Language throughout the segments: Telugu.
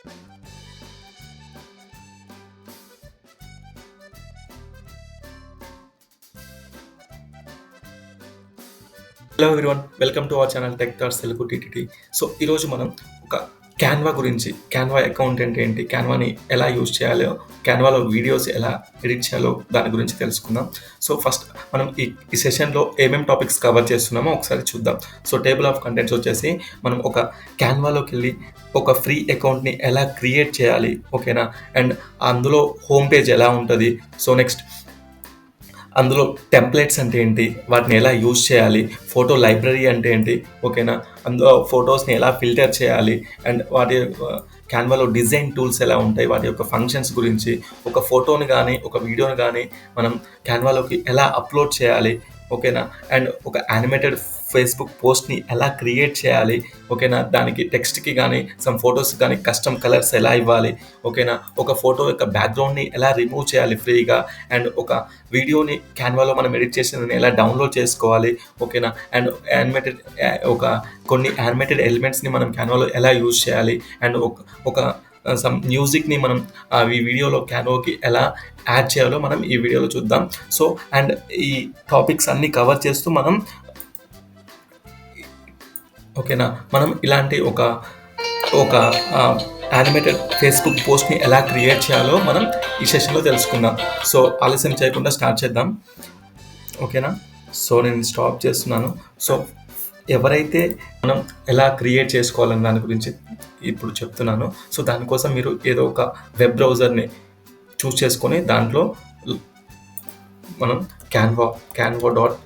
Hello everyone welcome to our channel tech thoughts Telugu TTT so ఈరోజు మనం ఒక క్యాన్వా గురించి క్యాన్వా అకౌంట్ అంటే ఏంటి క్యాన్వాని ఎలా యూజ్ చేయాలో క్యాన్వాలో వీడియోస్ ఎలా ఎడిట్ చేయాలో దాని గురించి తెలుసుకుందాం. సో ఫస్ట్ మనం ఈ ఈ సెషన్లో ఏమేమి టాపిక్స్ కవర్ చేస్తున్నామో ఒకసారి చూద్దాం. సో టేబుల్ ఆఫ్ కంటెంట్స్ వచ్చేసి మనం ఒక క్యాన్వాలోకి వెళ్ళి ఒక ఫ్రీ అకౌంట్ని ఎలా క్రియేట్ చేయాలి ఓకేనా అండ్ అందులో హోమ్ పేజ్ ఎలా ఉంటుంది? సో నెక్స్ట్ అందులో టెంప్లెట్స్ అంటే ఏంటి? వాటిని ఎలా యూజ్ చేయాలి? ఫోటో లైబ్రరీ అంటే ఏంటి? ఓకేనా అందులో ఫొటోస్ని ఎలా ఫిల్టర్ చేయాలి? అండ్ వాటి క్యాన్వాలో డిజైన్ టూల్స్ ఎలా ఉంటాయి? వాటి యొక్క ఫంక్షన్స్ గురించి ఒక ఫోటోని కానీ ఒక వీడియోని కానీ మనం క్యాన్వాలోకి ఎలా అప్లోడ్ చేయాలి? ఓకేనా? అండ్ ఒక యానిమేటెడ్ ఫేస్బుక్ పోస్ట్ని ఎలా క్రియేట్ చేయాలి? ఓకేనా? దానికి టెక్స్ట్కి కానీ సమ్ ఫొటోస్ కానీ కస్టమ్ కలర్స్ ఎలా ఇవ్వాలి? ఓకేనా? ఒక ఫోటో యొక్క బ్యాక్గ్రౌండ్ని ఎలా రిమూవ్ చేయాలి ఫ్రీగా? అండ్ ఒక వీడియోని క్యాన్వాలో మనం ఎడిట్ చేసిన ఎలా డౌన్లోడ్ చేసుకోవాలి? ఓకేనా? అండ్ యానిమేటెడ్ ఒక కొన్ని యానిమేటెడ్ ఎలిమెంట్స్ని మనం క్యాన్వాలో ఎలా యూజ్ చేయాలి? అండ్ ఒక ఒక Uh, సమ్ మ్యూజిక్ని మనం uh, ఈ వీడియోలో క్యానోకి ఎలా యాడ్ చేయాలో మనం ఈ వీడియోలో చూద్దాం. సో అండ్ ఈ టాపిక్స్ అన్నీ కవర్ చేస్తూ మనం ఓకేనా మనం ఇలాంటి ఒక ఒక యానిమేటెడ్ ఫేస్బుక్ పోస్ట్ని ఎలా క్రియేట్ చేయాలో మనం ఈ సెషన్లో తెలుసుకుందాం. సో ఆలస్యం చేయకుండా స్టార్ట్ చేద్దాం. ఓకేనా సో నేను స్టాప్ చేస్తున్నాను. సో ఎవరైతే మనం ఎలా క్రియేట్ చేసుకోవాలని దాని గురించి ఇప్పుడు చెప్తున్నాను. సో దానికోసం మీరు ఏదో ఒక వెబ్ బ్రౌజర్ని చూస్ చేసుకొని దాంట్లో మనం Canva Canva dot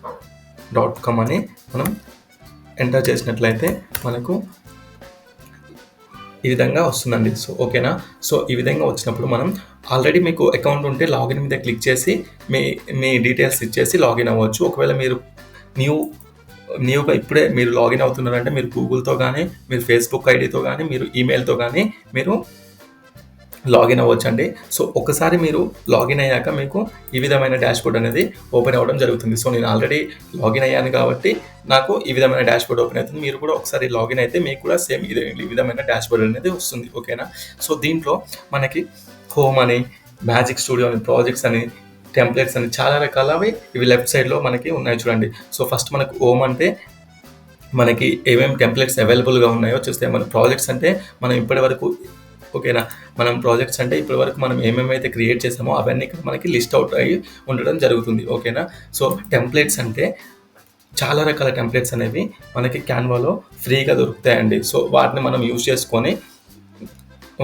dot com అని మనం ఎంటర్ చేసినట్లయితే మనకు ఈ విధంగా వస్తుందండి. సో ఓకేనా సో ఈ విధంగా వచ్చినప్పుడు మనం ఆల్రెడీ మీకు అకౌంట్ ఉంటే లాగిన్ మీద క్లిక్ చేసి మీ మీ డీటెయిల్స్ ఇచ్చేసి లాగిన్ అవ్వచ్చు. ఒకవేళ మీరు న్యూ న్యూగా ఇప్పుడే మీరు లాగిన్ అవుతున్నారంటే మీరు గూగుల్తో కానీ మీరు ఫేస్బుక్ ఐడితో కానీ మీరు ఈమెయిల్తో కానీ మీరు లాగిన్ అవ్వచ్చండి. సో ఒకసారి మీరు లాగిన్ అయ్యాక మీకు ఈ విధమైన డాష్బోర్డ్ అనేది ఓపెన్ అవ్వడం జరుగుతుంది. సో నేను ఆల్రెడీ లాగిన్ అయ్యాను కాబట్టి నాకు ఈ విధమైన డాష్బోర్డ్ ఓపెన్ అవుతుంది. మీరు కూడా ఒకసారి లాగిన్ అయితే మీకు కూడా సేమ్ ఇదే ఈ విధమైన డాష్బోర్డ్ అనేది వస్తుంది. ఓకేనా? సో దీంట్లో మనకి హోమ్ అని మ్యాజిక్ స్టూడియో అని ప్రాజెక్ట్స్ అని టెంప్లెట్స్ అని చాలా రకాలవి ఇవి లెఫ్ట్ సైడ్లో మనకి ఉన్నాయి చూడండి. సో ఫస్ట్ మనకు ఓమ్ అంటే మనకి ఏమేమి టెంప్లెట్స్ అవైలబుల్గా ఉన్నాయో చూస్తే మన ప్రాజెక్ట్స్ అంటే మనం ఇప్పటి వరకు ఓకేనా మనం ప్రాజెక్ట్స్ అంటే ఇప్పటి వరకు మనం ఏమేమైతే క్రియేట్ చేసామో అవన్నీ ఇక్కడ మనకి లిస్ట్ అవుట్ అయ్యి ఉండడం జరుగుతుంది ఓకేనా సో టెంప్లెట్స్ అంటే చాలా రకాల టెంప్లెట్స్ అనేవి మనకి క్యాన్వాలో ఫ్రీగా దొరుకుతాయండి. సో వాటిని మనం యూజ్ చేసుకొని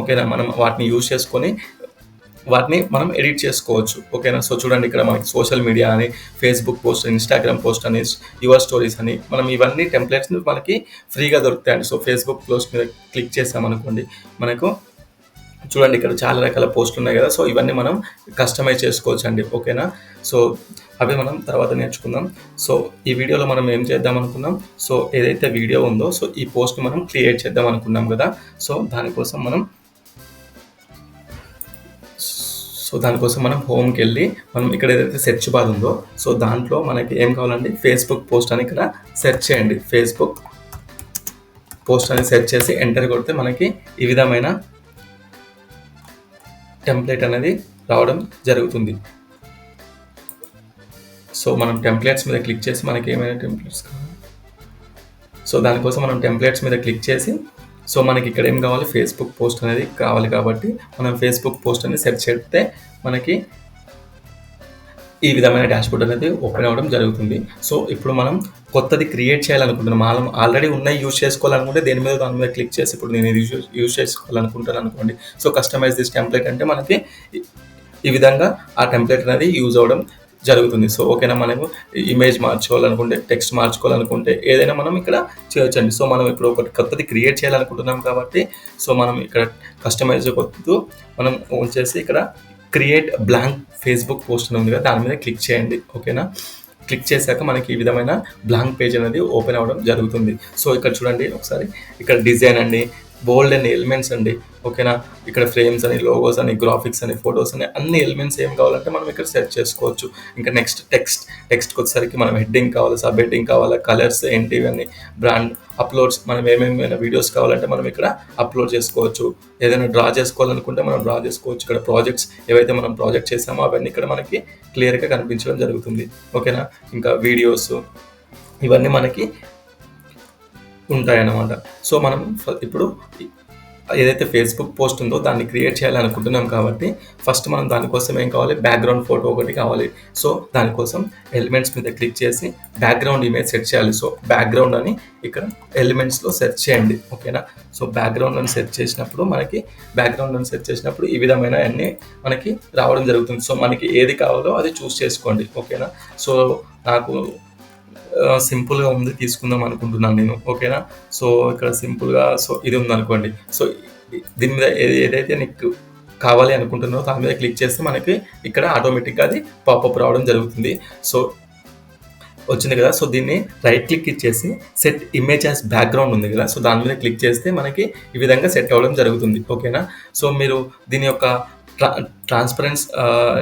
ఓకేనా మనం వాటిని యూజ్ చేసుకొని వాటిని మనం ఎడిట్ చేసుకోవచ్చు. ఓకేనా? సో చూడండి ఇక్కడ మనకి సోషల్ మీడియా అని ఫేస్బుక్ పోస్ట్ ఇన్స్టాగ్రామ్ పోస్ట్ అని యువర్ స్టోరీస్ అని మనం ఇవన్నీ టెంప్లెట్స్ మనకి ఫ్రీగా దొరుకుతాయండి. సో ఫేస్బుక్ పోస్ట్ మీద క్లిక్ చేసామనుకోండి మనకు చూడండి ఇక్కడ చాలా రకాల పోస్టులు ఉన్నాయి కదా. సో ఇవన్నీ మనం కస్టమైజ్ చేసుకోవచ్చు అండి ఓకేనా? సో అవి మనం తర్వాత నేర్చుకుందాం. సో ఈ వీడియోలో మనం ఏం చేద్దాం అనుకున్నాం? సో ఏదైతే వీడియో ఉందో సో ఈ పోస్ట్ మనం క్రియేట్ చేద్దాం అనుకున్నాం కదా. సో దానికోసం మనం సో దానికోసం మనం హోమ్కి వెళ్ళి మనం ఇక్కడ ఏదైతే సెర్చ్ బార్ ఉందో సో దాంట్లో మనకి ఏం కావాలండి ఫేస్బుక్ పోస్ట్ అని ఇక్కడ సెర్చ్ చేయండి. ఫేస్బుక్ పోస్ట్ అని సెర్చ్ చేసి ఎంటర్ కొడితే మనకి ఈ విధమైన టెంప్లెట్ అనేది రావడం జరుగుతుంది. సో మనం టెంప్లెట్స్ మీద క్లిక్ చేసి మనకి ఏమైనా టెంప్లెట్స్ కావాలి? సో దానికోసం మనం టెంప్లెట్స్ మీద క్లిక్ చేసి సో మనకి ఇక్కడ ఏం కావాలి? ఫేస్బుక్ పోస్ట్ అనేది కావాలి కాబట్టి మనం ఫేస్బుక్ పోస్ట్ అనేది సెర్చ్ చేస్తే మనకి ఈ విధమైన డాష్బోర్డ్ అనేది ఓపెన్ అవ్వడం జరుగుతుంది. సో ఇప్పుడు మనం కొత్తది క్రియేట్ చేయాలనుకుంటున్నాం. మనం ఆల్రెడీ ఉన్నాయి యూజ్ చేసుకోవాలనుకుంటే దేని మీద దాని మీద క్లిక్ చేసి ఇప్పుడు నేను ఇది యూజ్ యూజ్ చేసుకోవాలనుకుంటాను అనుకోండి. సో కస్టమైజ్ దిస్ టెంప్లెట్ అంటే మనకి ఈ విధంగా ఆ టెంప్లెట్ అనేది యూజ్ అవ్వడం జరుగుతుంది. సో ఓకేనా మనము ఇమేజ్ మార్చుకోవాలనుకుంటే టెక్స్ట్ మార్చుకోవాలనుకుంటే ఏదైనా మనం ఇక్కడ చేయొచ్చండి సో మనం ఇప్పుడు ఒకటి కొత్తది క్రియేట్ చేయాలనుకుంటున్నాం కాబట్టి సో మనం ఇక్కడ కస్టమైజ్ కొత్తూ మనం వచ్చేసి ఇక్కడ క్రియేట్ బ్లాంక్ ఫేస్బుక్ పోస్ట్ అని ఉంది కదా దాని మీద క్లిక్ చేయండి. ఓకేనా? క్లిక్ చేశాక మనకి ఈ విధమైన బ్లాంక్ పేజ్ అనేది ఓపెన్ అవ్వడం జరుగుతుంది. సో ఇక్కడ చూడండి ఒకసారి ఇక్కడ డిజైన్ అండి. బోల్డ్ అండ్ ఎలిమెంట్స్ అండి. ఓకేనా? ఇక్కడ ఫ్రేమ్స్ అని లోగోస్ అని గ్రాఫిక్స్ అని ఫొటోస్ అని అన్ని ఎలిమెంట్స్ ఏం కావాలంటే మనం ఇక్కడ సెట్ చేసుకోవచ్చు. ఇంకా నెక్స్ట్ టెక్స్ట్ టెక్స్ట్కి వచ్చేసరికి మనం హెడ్డింగ్ కావాలి సబ్ హెడ్డింగ్ కావాలా కలర్స్ ఏంటి ఇవన్నీ బ్రాండ్ అప్లోడ్స్ మనం ఏమేమైనా వీడియోస్ కావాలంటే మనం ఇక్కడ అప్లోడ్ చేసుకోవచ్చు. ఏదైనా డ్రా చేసుకోవాలనుకుంటే మనం డ్రా చేసుకోవచ్చు. ఇక్కడ ప్రాజెక్ట్స్ ఏవైతే మనం ప్రాజెక్ట్ చేసామో అవన్నీ ఇక్కడ మనకి క్లియర్గా కనిపించడం జరుగుతుంది. ఓకేనా? ఇంకా వీడియోస్ ఇవన్నీ మనకి ఉంటాయన్నమాట. సో మనం ఇప్పుడు ఏదైతే ఫేస్బుక్ పోస్ట్ ఉందో దాన్ని క్రియేట్ చేయాలనుకుంటున్నాం కాబట్టి ఫస్ట్ మనం దానికోసం ఏం కావాలి? బ్యాక్గ్రౌండ్ ఫోటో ఒకటి కావాలి. సో దానికోసం ఎలిమెంట్స్ మీద క్లిక్ చేసి బ్యాక్గ్రౌండ్ ఇమేజ్ సెట్ చేయాలి. సో బ్యాక్గ్రౌండ్ అని ఇక్కడ ఎలిమెంట్స్లో సెర్చ్ చేయండి. ఓకేనా? సో బ్యాక్గ్రౌండ్ అని సెర్చ్ చేసినప్పుడు మనకి బ్యాక్గ్రౌండ్ అని సెర్చ్ చేసినప్పుడు ఈ విధమైన అన్ని మనకి రావడం జరుగుతుంది. సో మనకి ఏది కావాలో అది చూస్ చేసుకోండి. ఓకేనా? సో నాకు సింపుల్గా ఉంది తీసుకుందాం అనుకుంటున్నాను నేను ఓకేనా? సో ఇక్కడ సింపుల్గా సో ఇది ఉంది అనుకోండి సో దీని మీద ఏది ఏదైతే నీకు కావాలి అనుకుంటున్నారో దాని మీద క్లిక్ చేస్తే మనకి ఇక్కడ ఆటోమేటిక్గా అది పాపప్ రావడం జరుగుతుంది. సో వచ్చింది కదా? సో దీన్ని రైట్ క్లిక్ ఇచ్చేసి సెట్ ఇమేజ్ యాజ్ బ్యాక్గ్రౌండ్ ఉంది కదా? సో దాని మీద క్లిక్ చేస్తే మనకి ఈ విధంగా సెట్ అవ్వడం జరుగుతుంది ఓకేనా? సో మీరు దీని యొక్క ట్రా ట్రాన్స్పరెన్స్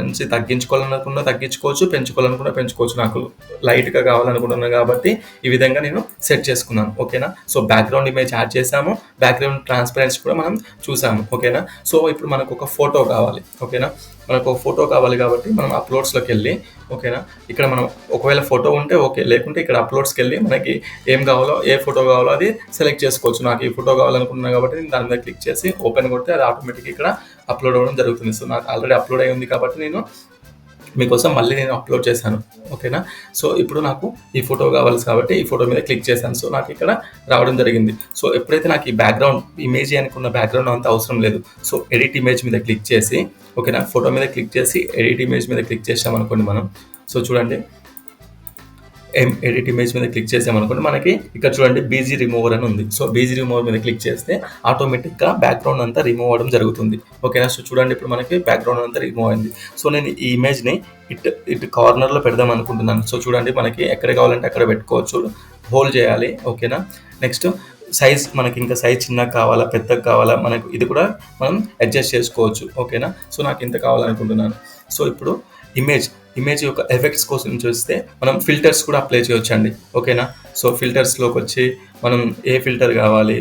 నుంచి తగ్గించుకోవాలనుకున్నా తగ్గించుకోవచ్చు పెంచుకోవాలనుకున్నా పెంచుకోవచ్చు. నాకు లైట్గా కావాలనుకుంటున్నాను కాబట్టి ఈ విధంగా నేను సెట్ చేసుకున్నాను. ఓకేనా? సో బ్యాక్గ్రౌండ్ ఇమేజ్ యాడ్ చేసాము బ్యాక్గ్రౌండ్ ట్రాన్స్పరెన్స్ కూడా మనం చూసాము ఓకేనా? సో ఇప్పుడు మనకు ఒక ఫోటో కావాలి. ఓకేనా? మనకు ఒక ఫోటో కావాలి కాబట్టి మనం అప్లోడ్స్లోకి వెళ్ళి ఓకేనా? ఇక్కడ మనం ఒకవేళ ఫోటో ఉంటే ఓకే. లేకుంటే ఇక్కడ అప్లోడ్స్కి వెళ్ళి మనకి ఏం కావాలో ఏ ఫోటో కావాలో అది సెలెక్ట్ చేసుకోవచ్చు. నాకు ఈ ఫోటో కావాలనుకుంటున్నాను కాబట్టి నేను దాని మీద క్లిక్ చేసి ఓపెన్ కొడితే అది ఆటోమేటిక్ ఇక్కడ అప్లోడ్ అవ్వడం జరుగుతుంది. సో నాకు ఆల్రెడీ అప్లోడ్ అయి ఉంది కాబట్టి నేను మీకోసం మళ్ళీ నేను అప్లోడ్ చేశాను. ఓకేనా? సో ఇప్పుడు నాకు ఈ ఫోటో కావాలి కాబట్టి ఈ ఫోటో మీద క్లిక్ చేశాను. సో నాకు ఇక్కడ రావడం జరిగింది. సో ఎప్పుడైతే నాకు ఈ బ్యాక్గ్రౌండ్ ఇమేజ్ అనుకున్న బ్యాక్గ్రౌండ్ అంత అవసరం లేదు. సో ఎడిట్ ఇమేజ్ మీద క్లిక్ చేసి ఓకేనా? ఫోటో మీద క్లిక్ చేసి ఎడిట్ ఇమేజ్ మీద క్లిక్ చేసామనుకోండి మనం. సో చూడండి. ఎడిట్ ఇమేజ్ మీద క్లిక్ చేసామనుకోండి మనకి ఇక్కడ చూడండి బీజీ రిమూవర్ అని ఉంది. సో బీజీ రిమూవర్ మీద క్లిక్ చేస్తే ఆటోమేటిక్గా బ్యాక్గ్రౌండ్ అంతా రిమూవ్ అవ్వడం జరుగుతుంది. ఓకేనా సో చూడండి ఇప్పుడు మనకి బ్యాక్గ్రౌండ్ అంతా రిమూవ్ అయింది. సో నేను ఈ ఇమేజ్ని ఇట్ ఇట్ కార్నర్లో పెడదాం అనుకుంటున్నాను. సో చూడండి మనకి ఎక్కడ కావాలంటే అక్కడ పెట్టుకోవచ్చు. హోల్డ్ చేయాలి. ఓకేనా నెక్స్ట్ సైజ్ మనకి ఇంకా సైజ్ చిన్నగా కావాలా పెద్దగా కావాలా మనకు ఇది కూడా మనం అడ్జస్ట్ చేసుకోవచ్చు. ఓకేనా సో నాకు ఇంత కావాలనుకుంటున్నాను. సో ఇప్పుడు ఇమేజ్ ఇమేజ్ యొక్క ఎఫెక్ట్స్ కోసం చూస్తే మనం ఫిల్టర్స్ కూడా అప్లై చేయొచ్చు అండి ఓకేనా సో ఫిల్టర్స్లోకి వచ్చి మనం ఏ ఫిల్టర్ కావాలి?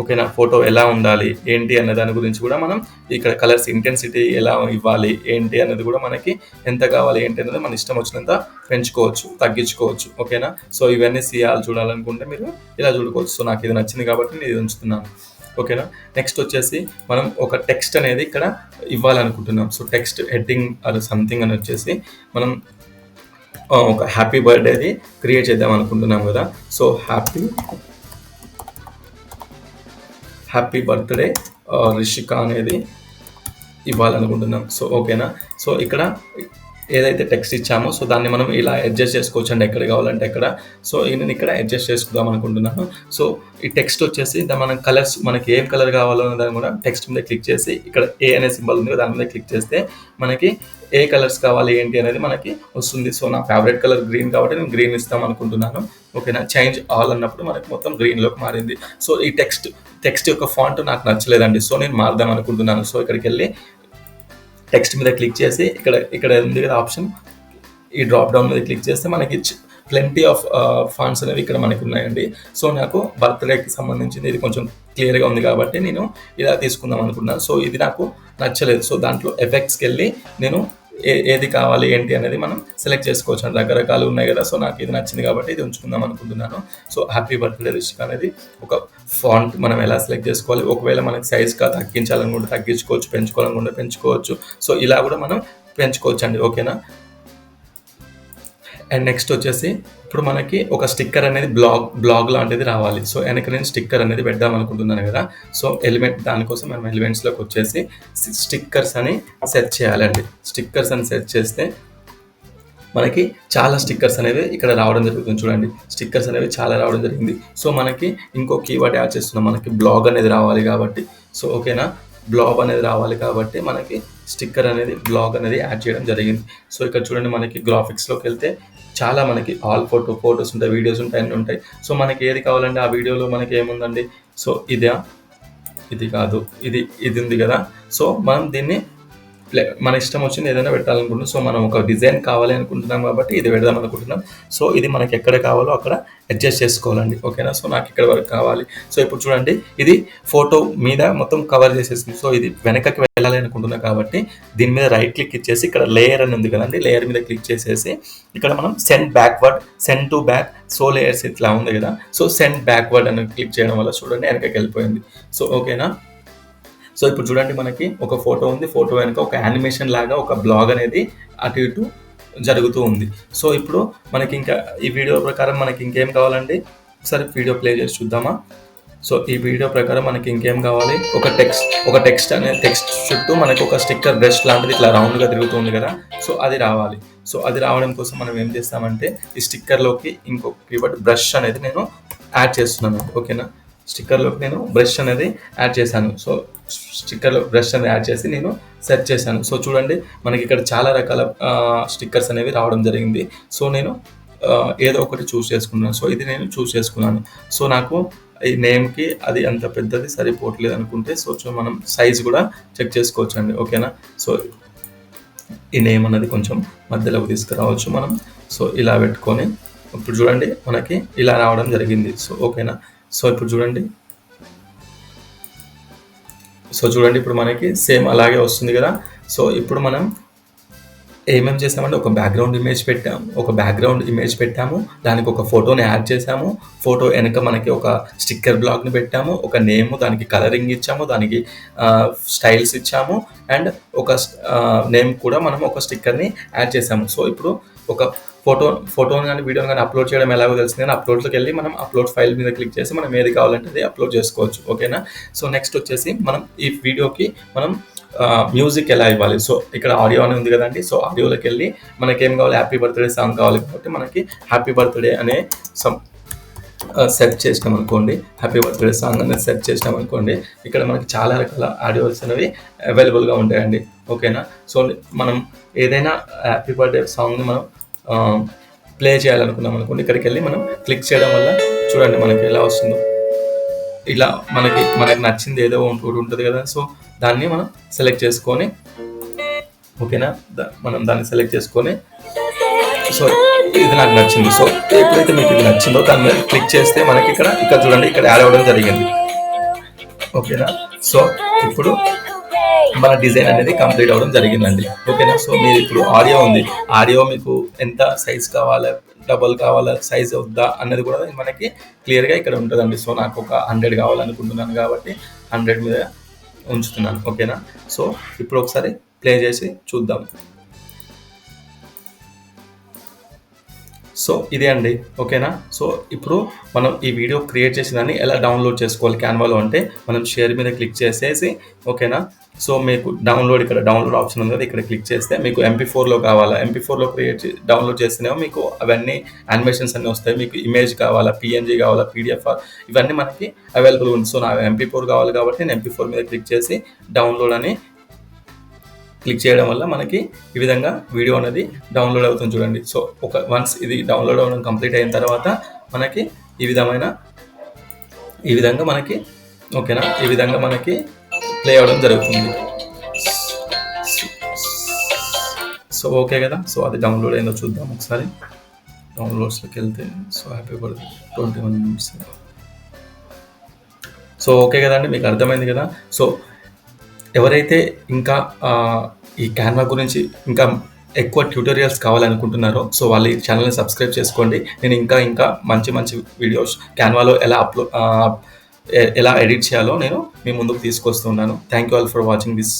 ఓకేనా ఫోటో ఎలా ఉండాలి? ఏంటి అన్న దాని గురించి కూడా మనం ఇక్కడ కలర్స్ ఇంటెన్సిటీ ఎలా ఇవ్వాలి? ఏంటి అన్నది కూడా మనకి ఎంత కావాలి? ఏంటి అనేది మన ఇష్టం వచ్చినంత పెంచుకోవచ్చు తగ్గించుకోవచ్చు. ఓకేనా సో ఇవన్నీ సియాలు చూడాలనుకుంటే మీరు ఇలా చూడుకోవచ్చు. సో నాకు ఇది నచ్చింది కాబట్టి నేను ఇది ఉంచుతున్నాను. ఓకేనా? నెక్స్ట్ వచ్చేసి మనం ఒక టెక్స్ట్ అనేది ఇక్కడ ఇవ్వాలనుకుంటున్నాం. సో టెక్స్ట్ హెడ్డింగ్ అది సంథింగ్ అని వచ్చేసి మనం ఒక హ్యాపీ బర్త్డేది క్రియేట్ చేద్దాం అనుకుంటున్నాం కదా. So happy happy birthday Rishika అనేది ఇవ్వాలనుకుంటున్నాం. సో ఓకేనా? సో ఇక్కడ ఏదైతే టెక్స్ట్ ఇచ్చామో సో దాన్ని మనం ఇలా అడ్జస్ట్ చేసుకోవచ్చు అండి ఎక్కడ కావాలంటే ఎక్కడ. సో నేను ఇక్కడ అడ్జస్ట్ చేసుకుందాం అనుకుంటున్నాను. సో ఈ టెక్స్ట్ వచ్చేసి దా మనం కలర్స్ మనకి ఏం కలర్ కావాలో దాన్ని కూడా టెక్స్ట్ మీద క్లిక్ చేసి ఇక్కడ ఏ అనే సింబల్ ఉంది దాని మీద క్లిక్ చేస్తే మనకి ఏ కలర్స్ కావాలి ఏంటి అనేది మనకి వస్తుంది. సో నా ఫేవరెట్ కలర్ గ్రీన్ కాబట్టి నేను గ్రీన్ ఇస్తాం అనుకుంటున్నాను. ఓకేనా చేంజ్ ఆల్ అన్నప్పుడు మనకి మొత్తం గ్రీన్లోకి మారింది. సో ఈ టెక్స్ట్ టెక్స్ట్ యొక్క ఫాంట్ నాకు నచ్చలేదండి. సో నేను మారుదాం అనుకుంటున్నాను. సో ఇక్కడికి వెళ్ళి టెక్స్ట్ మీద క్లిక్ చేసి ఇక్కడ ఇక్కడ ఉంది కదా ఆప్షన్ ఈ డ్రాప్ డౌన్ మీద క్లిక్ చేస్తే మనకి ప్లెంటీ ఆఫ్ ఫండ్స్ అనేవి ఇక్కడ మనకు ఉన్నాయండి. సో నాకు బర్త్డేకి సంబంధించింది ఇది కొంచెం క్లియర్గా ఉంది కాబట్టి నేను ఇలా తీసుకుందాం అనుకున్నాను సో ఇది నాకు నచ్చలేదు. సో దాంట్లో ఎఫెక్ట్స్కి వెళ్ళి నేను ఏ ఏది కావాలి ఏంటి అనేది మనం సెలెక్ట్ చేసుకోవచ్చు. అండి రకరకాలు ఉన్నాయి కదా సో నాకు ఇది నచ్చింది కాబట్టి ఇది ఉంచుకుందాం అనుకుంటున్నాను. సో హ్యాపీ బర్త్డే రిషిక్ అనేది ఒక ఫాంట్ మనం ఎలా సెలెక్ట్ చేసుకోవాలి ఒకవేళ మనకి సైజ్గా తగ్గించాలనుకుంటే తగ్గించుకోవచ్చు పెంచుకోవాలనుకుంటే పెంచుకోవచ్చు. సో ఇలా కూడా మనం పెంచుకోవచ్చు అండి ఓకేనా అండ్ నెక్స్ట్ వచ్చేసి ఇప్పుడు మనకి ఒక స్టిక్కర్ అనేది బ్లాగ్ బ్లాగ్ లాంటిది రావాలి. సో వెనక నేను స్టిక్కర్ అనేది పెడదాం అనుకుంటున్నాను కదా. సో ఎలిమెంట్ దానికోసం మనం ఎలిమెంట్స్లోకి వచ్చేసి స్టిక్కర్స్ అని సెర్చ్ చేయాలండి. స్టిక్కర్స్ అని సెర్చ్ చేస్తే మనకి చాలా స్టిక్కర్స్ అనేవి ఇక్కడ రావడం జరుగుతుంది చూడండి. స్టిక్కర్స్ అనేవి చాలా రావడం జరిగింది. సో మనకి ఇంకో కీవర్డ్ యాడ్ చేస్తున్నాం. మనకి బ్లాగ్ అనేది రావాలి కాబట్టి. సో ఓకేనా బ్లాగ్ అనేది రావాలి కాబట్టి మనకి స్టిక్కర్ అనేది బ్లాగ్ అనేది యాడ్ చేయడం జరిగింది. సో ఇక్కడ చూడండి మనకి గ్రాఫిక్స్లోకి వెళ్తే చాలా మనకి ఆల్ ఫోటో ఫోటోస్ ఉంటాయి వీడియోస్ ఉంటాయి అన్నీ ఉంటాయి. సో మనకి ఏది కావాలంటే ఆ వీడియోలో మనకి ఏముందండి? సో ఇదే. ఇది కాదు. ఇది ఇది ఉంది కదా. సో మనం దీన్ని మన ఇష్టం వచ్చింది ఏదైనా పెట్టాలనుకుంటున్నాం. సో మనం ఒక డిజైన్ కావాలి అనుకుంటున్నాం కాబట్టి ఇది పెడదాం అనుకుంటున్నాం. సో ఇది మనకి ఎక్కడ కావాలో అక్కడ అడ్జస్ట్ చేసుకోవాలండి. ఓకేనా? సో నాకు ఇక్కడ వరకు కావాలి. సో ఇప్పుడు చూడండి ఇది ఫోటో మీద మొత్తం కవర్ చేసేసింది. సో ఇది వెనకకి వెళ్ళాలి అనుకుంటున్నాం కాబట్టి దీని మీద రైట్ క్లిక్ ఇచ్చేసి ఇక్కడ లేయర్ అని ఉంది కదండి లేయర్ మీద క్లిక్ చేసేసి ఇక్కడ మనం send backward send to back so layers ఇట్లా ఉంది కదా. సో సెండ్ బ్యాక్వర్డ్ అని క్లిక్ చేయడం వల్ల చూడండి వెనకకి వెళ్ళిపోయింది. సో ఓకేనా? సో ఇప్పుడు చూడండి మనకి ఒక ఫోటో ఉంది. ఫోటో వెనుక ఒక యానిమేషన్ లాగా ఒక బ్లాగ్ అనేది అటు ఇటు జరుగుతూ ఉంది. సో ఇప్పుడు మనకి ఇంకా ఈ వీడియో ప్రకారం మనకి ఇంకేం కావాలండి? ఒకసారి వీడియో ప్లే చేసి చూద్దామా? సో ఈ వీడియో ప్రకారం మనకి ఇంకేం కావాలి? ఒక టెక్స్ట్ ఒక టెక్స్ట్ అనే టెక్స్ట్ చుట్టూ మనకి ఒక స్టిక్కర్ బ్రష్ లాంటిది ఇట్లా రౌండ్గా తిరుగుతుంది కదా. సో అది రావాలి. సో అది రావడం కోసం మనం ఏం చేస్తామంటే ఈ స్టిక్కర్లోకి ఇంకొక కీవర్డ్ బ్రష్ అనేది నేను యాడ్ చేస్తున్నాను. ఓకేనా? స్టిక్కర్లోకి నేను బ్రష్ అనేది యాడ్ చేశాను. సో స్టిక్కర్లో బ్రష్ అని యాడ్ చేసి నేను సెట్ చేశాను. సో చూడండి మనకి ఇక్కడ చాలా రకాల స్టిక్కర్స్ అనేవి రావడం జరిగింది. సో నేను ఏదో ఒకటి చూస్ చేసుకున్నాను. సో ఇది నేను చూస్ చేసుకున్నాను. సో నాకు ఈ నేమ్కి అది అంత పెద్దది సరిపోవట్లేదు అనుకుంటే సో మనం సైజ్ కూడా చెక్ చేసుకోవచ్చు అండి ఓకేనా? సో ఈ నేమ్ అన్నది కొంచెం మధ్యలోకి తీసుకురావచ్చు మనం. సో ఇలా పెట్టుకొని ఇప్పుడు చూడండి మనకి ఇలా రావడం జరిగింది. సో ఓకేనా? సో ఇప్పుడు చూడండి సో చూడండి ఇప్పుడు మనకి సేమ్ అలాగే వస్తుంది కదా. సో ఇప్పుడు మనం ఏమేం చేసామంటే ఒక బ్యాక్గ్రౌండ్ ఇమేజ్ పెట్టాము ఒక బ్యాక్గ్రౌండ్ ఇమేజ్ పెట్టాము. దానికి ఒక ఫోటోని యాడ్ చేసాము. ఫోటో వెనక మనకి ఒక స్టిక్కర్ బ్లాక్ని పెట్టాము. ఒక నేమ్ దానికి కలరింగ్ ఇచ్చాము. దానికి స్టైల్స్ ఇచ్చాము. అండ్ ఒక నేమ్ కూడా మనం ఒక స్టిక్కర్ని యాడ్ చేసాము. సో ఇప్పుడు ఒక ఫోటో ఫోటోని కానీ వీడియోని కానీ అప్లోడ్ చేయడం ఎలాగో తెలిసింది కానీ అప్లోడ్లోకి వెళ్ళి మనం అప్లోడ్ ఫైల్ మీద క్లిక్ చేసి మనం ఏది కావాలంటే అది అప్లోడ్ చేసుకోవచ్చు. ఓకేనా సో నెక్స్ట్ వచ్చేసి మనం ఈ వీడియోకి మనం మ్యూజిక్ ఎలా ఇవ్వాలి? సో ఇక్కడ ఆడియో అని ఉంది కదండి. సో ఆడియోలోకి వెళ్ళి మనకి ఏం కావాలి? హ్యాపీ బర్త్డే సాంగ్ కావాలి కాబట్టి మనకి హ్యాపీ బర్త్డే అనే సమ్ సెట్ చేసినాం అనుకోండి. హ్యాపీ బర్త్డే సాంగ్ అనేది సెర్చ్ చేసినాం అనుకోండి. ఇక్కడ మనకి చాలా రకాల ఆడియోస్ అనేవి అవైలబుల్గా ఉంటాయండి. ఓకేనా సో మనం ఏదైనా హ్యాపీ బర్త్డే సాంగ్ని మనం ప్లే చేయాలనుకున్నాం అనుకోండి ఇక్కడికి వెళ్ళి మనం క్లిక్ చేయడం వల్ల చూడండి మనకి ఎలా వస్తుందో. ఇలా మనకి మనకి నచ్చింది ఏదో ఒకటి ఉంటుంది కదా. సో దాన్ని మనం సెలెక్ట్ చేసుకొని ఓకేనా? మనం దాన్ని సెలెక్ట్ చేసుకొని సో ఇది నాకు నచ్చింది. సో ఎప్పుడైతే మీకు ఇది నచ్చిందో దాని మీద క్లిక్ చేస్తే మనకి ఇక్కడ ఇక్కడ చూడండి ఇక్కడ యాడ్ అవ్వడం జరిగింది. ఓకేనా? సో ఇప్పుడు మన డిజైన్ అనేది కంప్లీట్ అవ్వడం జరిగిందండి. ఓకేనా? సో మీరు ఇప్పుడు ఆడియో ఉంది. ఆడియో మీకు ఎంత సైజ్ కావాలా డబల్ కావాలా సైజ్ వద్దా అన్నది కూడా మనకి క్లియర్గా ఇక్కడ ఉంటుందండి. సో నాకు ఒక హండ్రెడ్ కావాలనుకుంటున్నాను కాబట్టి హండ్రెడ్ మీద ఉంచుతున్నాను. ఓకేనా? సో ఇప్పుడు ఒకసారి ప్లే చేసి చూద్దాం. సో ఇదే అండి ఓకేనా? సో ఇప్పుడు మనం ఈ వీడియో క్రియేట్ చేసేదాన్ని ఎలా డౌన్లోడ్ చేసుకోవాలి క్యాన్వాలో అంటే మనం షేర్ మీద క్లిక్ చేసేసి ఓకేనా? సో మీకు డౌన్లోడ్ ఇక్కడ డౌన్లోడ్ ఆప్షన్ ఉంది కదా ఇక్కడ క్లిక్ చేస్తే మీకు ఎంపీ ఫోర్లో కావాలా? ఎంపీ ఫోర్లో క్రియేట్ డౌన్లోడ్ చేస్తేనేమో మీకు అవన్నీ యానిమేషన్స్ అన్నీ వస్తాయి. మీకు ఇమేజ్ కావాలా? పిఎన్జీ కావాలా? పీడిఎఫ్ ఇవన్నీ మనకి అవైలబుల్ ఉంది. సో నాకు ఎంపీ ఫోర్ కావాలి కాబట్టి నేను ఎంపీ ఫోర్ మీద క్లిక్ చేసి డౌన్లోడ్ అని క్లిక్ చేయడం వల్ల మనకి ఈ విధంగా వీడియో అనేది డౌన్లోడ్ అవుతుంది చూడండి. సో ఒక వన్స్ ఇది డౌన్లోడ్ అవ్వడం కంప్లీట్ అయిన తర్వాత మనకి ఈ విధమైన ఈ విధంగా మనకి ఓకేనా ఈ విధంగా మనకి ప్లే అవ్వడం జరుగుతుంది. సో ఓకే కదా? సో అది డౌన్లోడ్ అయిందో చూద్దాం ఒకసారి. డౌన్లోడ్స్లోకి వెళ్తే so happy birth twenty one minutes so okay కదండి? మీకు అర్థమైంది కదా? సో ఎవరైతే ఇంకా ఈ క్యాన్వా గురించి ఇంకా ఎక్కువ ట్యూటోరియల్స్ కావాలనుకుంటున్నారో సో వాళ్ళ ఈ ఛానల్ని సబ్స్క్రైబ్ చేసుకోండి. నేను ఇంకా ఇంకా మంచి మంచి వీడియోస్ క్యాన్వాలో ఎలా అప్లోడ్ ఎలా ఎడిట్ చేయాలో నేను మీ ముందుకు తీసుకొస్తున్నాను. Thank you all for watching this